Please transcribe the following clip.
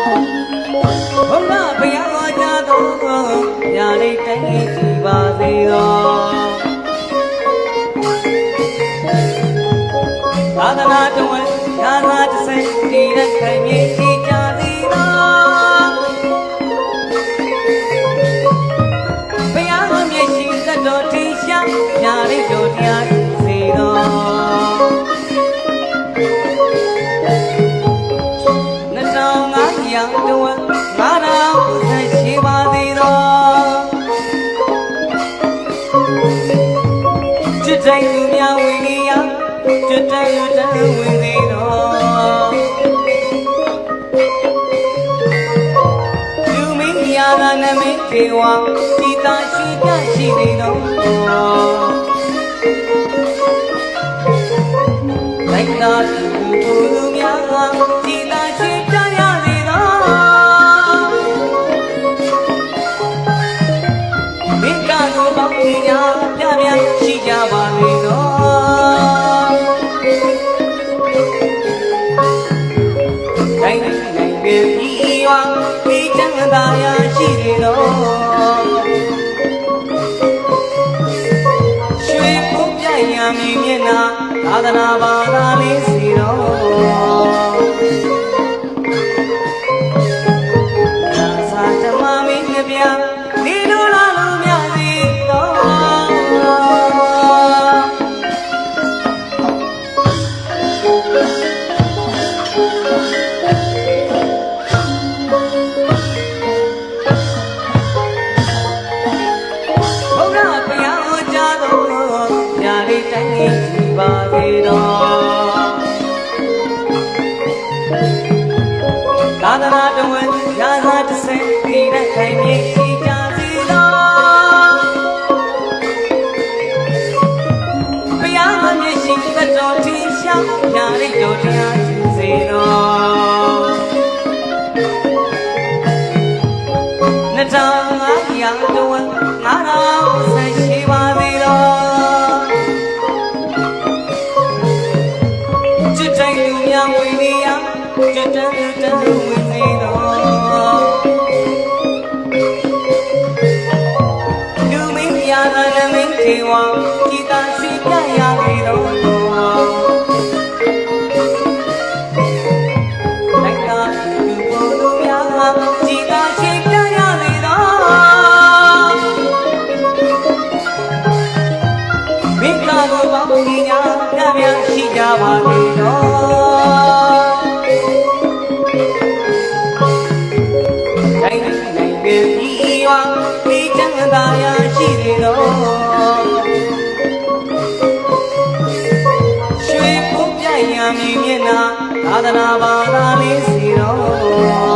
ဘုရားဘုရားတော်ကြတော်ညာလေးတိုင်းကြည့်ပါစေတော်သာသနာတော်သာသနာတစ်စိတ်တည်တဲ့ခိုင်မြေတည်ကြစေတော်ဘုရားမြတ်ရှင်သက်တော်ထင်ရှားညာလေးတို့တရား ဝင်နေတော့လူမင်းရာဂနမင်းထေဝဒီတာရှိတရှိနေတော့လိုက်တာသူသူလူများဒီတာရှိတရနေတော့မင်းကလိုပေါင်းနေကြပြပြရှိ သာသနာဘာသာလေးစီတော့သာဓမ္မမင်းမြပြဒီလိုလာလို့မြစီတော့ဘုရားဘုရားဟောကြားတော်ညာလေးတိုင်းကြီး ပါသေးတော်သာသနာတော်ရာဇာတဆင်ဒီနဲ့ခိုင်မြေ ဝင်နေတော်လူမင်းရာဂနမင်းထေဝဒီတာရှိပြရလေတော် ပြရံမြင်မျက်နာသာသနာဘာသာလေးစီတော့